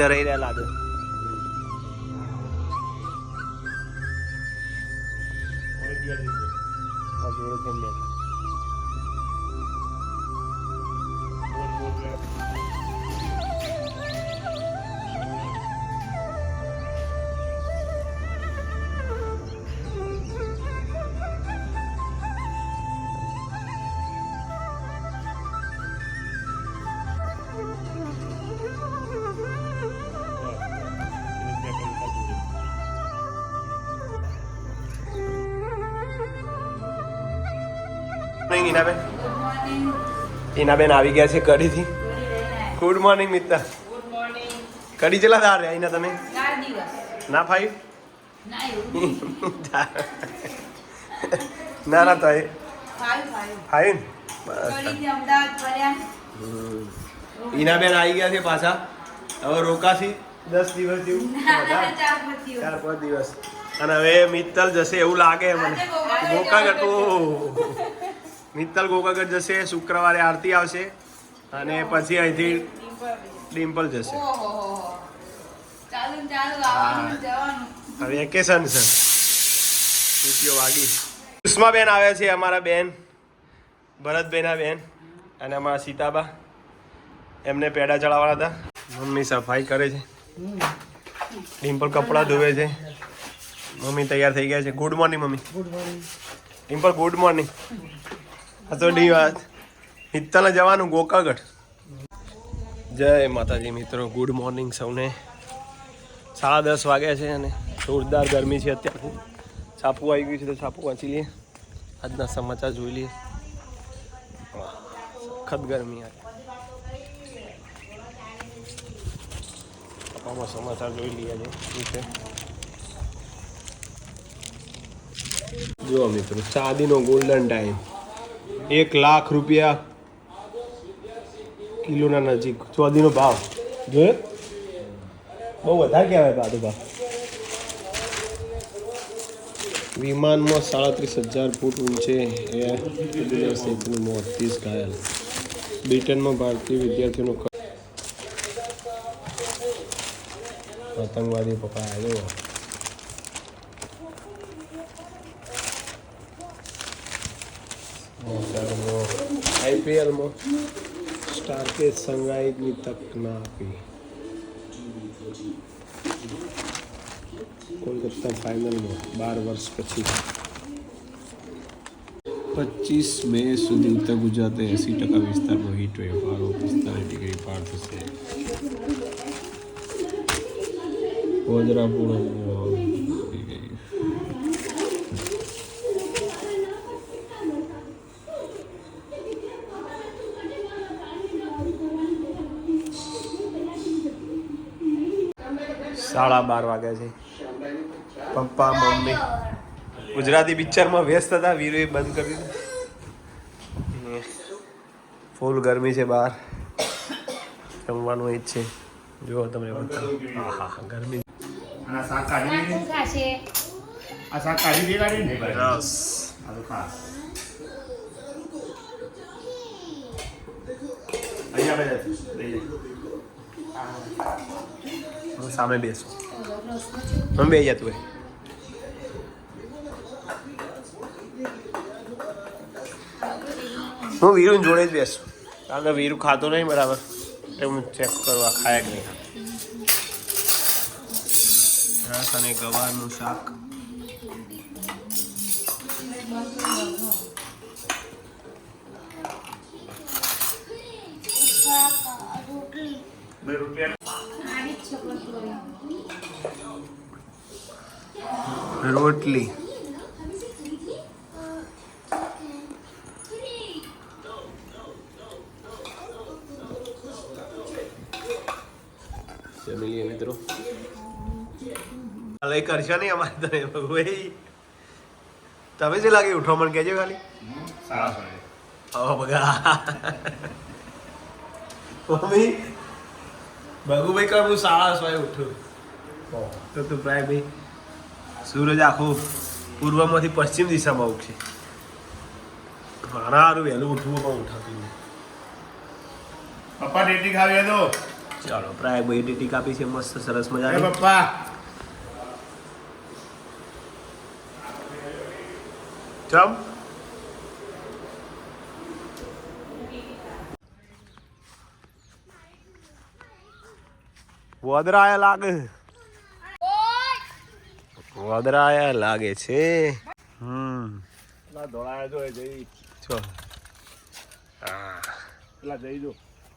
ભાઈ ધરાઈ રહ્યા લાગે. જોડે કેમ બેઠા? નહીં ઈનાબેન ઈનાબેન આવી ગયા છે કડીથી ગુડ મોર્નિંગ મિત્તા. કડી ચલા દાર રહ્યા અહીંયા તમે? ના ફાઈ ના ના તો ફાઈ બસ. ઈનાબેન આવી ગયા છે પાછા. હવે રોકાશી. દસ દિવસ જેવું. ચાર પાંચ દિવસ. અને હવે મિત્તલ જશે એવું લાગે મને. ગોકાગઢ ઓહ. મિત્તલ ગોકાગઢ જશે શુક્રવારે આરતી આવશે અને પછી અહીંથી ડિમ્પલ જશે. વેકેશન છે. રૂપિયો વાગી. સુષ્માબેન આવ્યા છે અમારા બેન ભરતભાઈના બેન અને અમારા સીતાબા. એમને પેડા ચડાવવાના હતા. મમ્મી સફાઈ કરે છે. ડિમ્પલ કપડાં ધોવે છે. મમ્મી તૈયાર થઈ ગયા છે. Good morning mummy. Good morning. Dimple good morning. આ તો ડી વાત. મિત્તલે જવાનું ગોકાગઢ. જય માતાજી મિત્રો ગુડ મોર્નિંગ સૌને. સાડા દસ વાગ્યા છે અને જોરદાર ગરમી છે અત્યારે. છાપું આવી ગયું છે તો છાપું વાંચી લઈએ. આજના સમાચાર જોઈ લઈએ. સખત ગરમી આવે સમાચાર જોઈ લઈએ છે? જુઓ મિત્રો, ચાંદીનો ગોલ્ડન ટાઈમ એક લાખ રૂપિયા કિલોના નજીક. ચોદીનો ભાવ. જોયો બહુ વધારે કહેવાય બાજુ ભાવ. વિમાનમાં સાડત્રીસ હજાર ફૂટ ઊંચે એર શેખનું મોત ત્રીસ ઘાયલ. બ્રિટનમાં ભારતીય વિદ્યાર્થીઓનો આતંકવાદી આતંકવાદી પકડાયો આઈપીએલમાં સ્ટાર કે સંગાઈની તક ના આપી. કોલકાતા ફાઇનલમાં બાર વર્ષ પછી. પચીસ મે સુધી ઉત્તર ગુજરાતે એંસી ટકા વિસ્તારમાં હીટ વેવ પારો પિસ્તાલીસ ડિગ્રી પાર થશે. ગોધરા સાડા બાર વાગ્યા છે. પપ્પા મમ્મી. ગુજરાતી પિક્ચરમાં વ્યસ્ત હતા વીરુએ બંધ કરી દીધું. ફૂલ ગરમી છે બહાર. જમવાનું એ જ છે. જુઓ તમને બતાવું હા હા હા ગરમી આ શાક કાઢી દે ખાશે? આ શાક કાઢી દે કાઢી ને આ તો અહીંયા બેસ સામે બેસો. અમે બે જા તું હું વીરુ જોડે જ બેસું. કારણ કે વીરુ ખાતો નહીં બરાબર. એટલે હું ચેક કરવા ખાયા કે નહીં. રસ અને ગવારનું શાક. બે રોટલી. જમી મિત્રો. લઈ કરશો નહીં અમારે તમે ભાઈ તમે લાગે ઉઠો મને કહેજો ખાલી. ઓ બગા. મમ્મી બગુભાઈ કર હું સાડા છ ઉઠું તો તો પ્રાય ભાઈ સૂરજ આખો પૂર્વમાંથી પશ્ચિમ દિશામાં ઉઠશે મારા સારું વહેલું ઉઠવું પણ ઉઠાતું પપ્પા ડેટી ખાવી તો? ચાલો પ્રાય ભાઈ ડેટી કાપી છે મસ્ત સરસ મજા પપ્પા. ચમ. વદરાયા લાગે. વદરાયા લાગે છે. હમ. ધોળાયા જો જઈ. છો હા.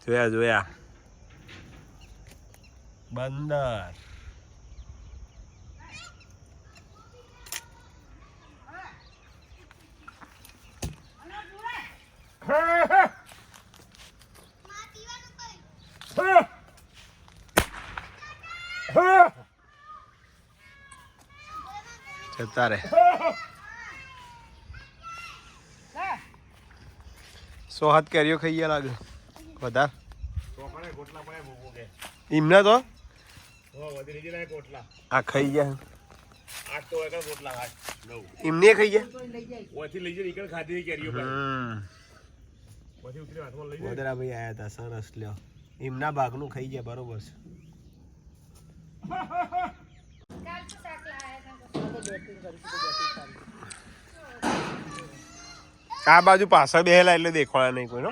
જોયા જોયા. બંદર. જતા સો હાથ કેરીઓ ખાઈ ગયા લાગે. વધાર. એમને તો? આ ખાઈ ગયા એમને ખાઈ ગયા? ખાધી ભાઈ આયા હતા સરસ લ્યો. એમના ભાગનું ખાઈ ગયા, બરોબર છે. આ બાજુ પાછળ બેહેલા એટલે દેખાડા નહીં કોઈનો.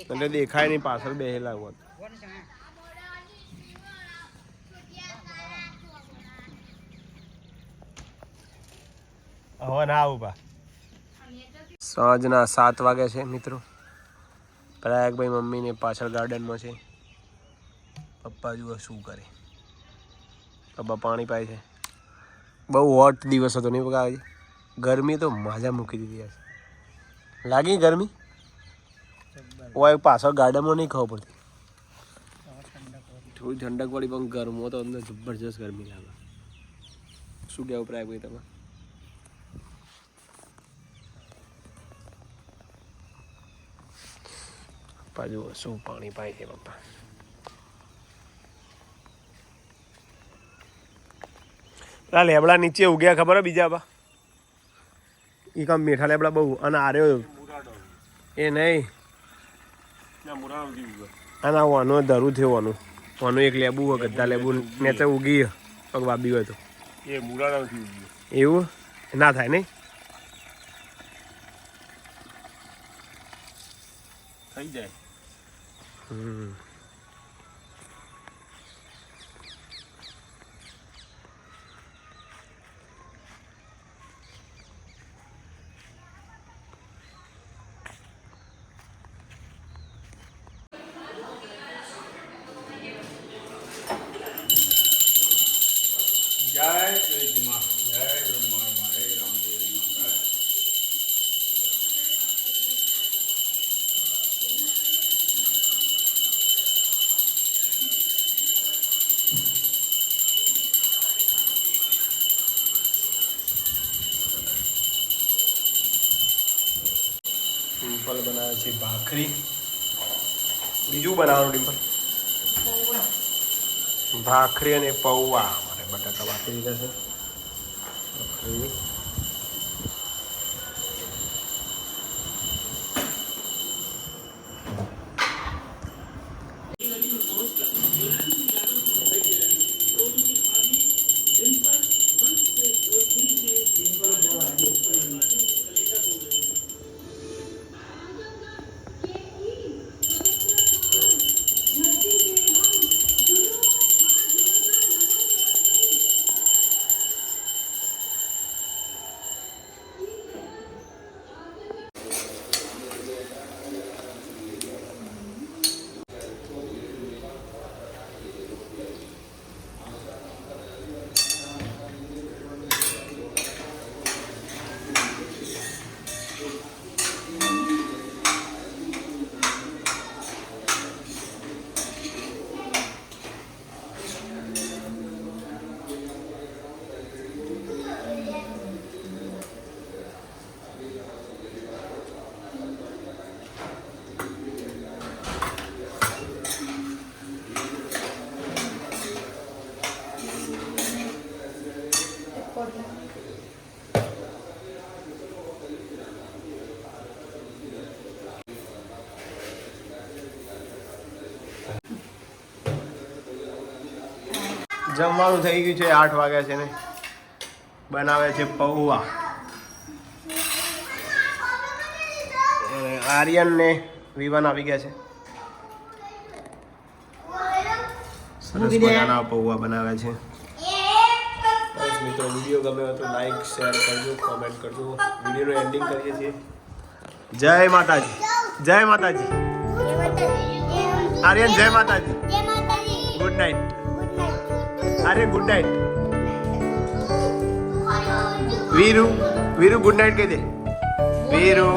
એટલે દેખાય. નહીં પાછળ બેહેલા હોત. હવે ના આવું બા. સાંજના સાત વાગે છે મિત્રો. પ્રયાગભાઈ મમ્મીને પાછળ ગાર્ડનમાં છે. પપ્પા જુઓ શું કરે. પપ્પા પાણી પાય છે. બહુ હોટ દિવસ હતો નહીં બગા ગરમી તો મજા મૂકી દીધી છે લાગી ગરમી? ઓય, પાછળ ગાર્ડનમાં નહીં ખબર પડતી. થોડી ઠંડક પડી, પણ ગરમો તો અંદર જબરજસ્ત ગરમી લાગે. શું કહેવું પ્રયાગભાઈ તમે પાછું શું પાણી પાય છે પપ્પા? પેલા લેબડા નીચે ઉગ્યા ખબર બીજા બા? એ કામ મીઠા લેબડા બહુ અને આર્યો એ નહીં. આના વાનો ધરું થયો વાનું વાનું એક લેબુ હોય ગદ્દા લેબુ ને તો ઉગી પગ વાબી હોય તો. એ મુરાનો એવું? ના થાય નહીં? થઈ જાય. હમ. ડિમ્પલ બનાવે છે ભાખરી. બીજું બનાવવાનું ડિમ્પલ? ભાખરી અને પૌવા. મારે બટાકા બાકી દીધા છે. ભાખરી. જમવાનું થઈ ગયું છે આઠ વાગ્યા છે ને. બનાવે છે પૌવા. આર્યન ને વિવાન આવી ગયા છે. સરસ મજાના પૌવા બનાવે છે. મિત્રો વીડિયો ગમે હોય તો લાઈક શેર કરજો કોમેન્ટ કરજો. વિડીયોનું એન્ડિંગ કરીએ છીએ. જય માતાજી. જય માતાજી. આર્યન જય Mataji. Good night Aryan good night Viru Viru good night કહી દે. વીરુ.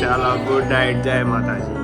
ચાલો ગુડ નાઇટ જય માતાજી.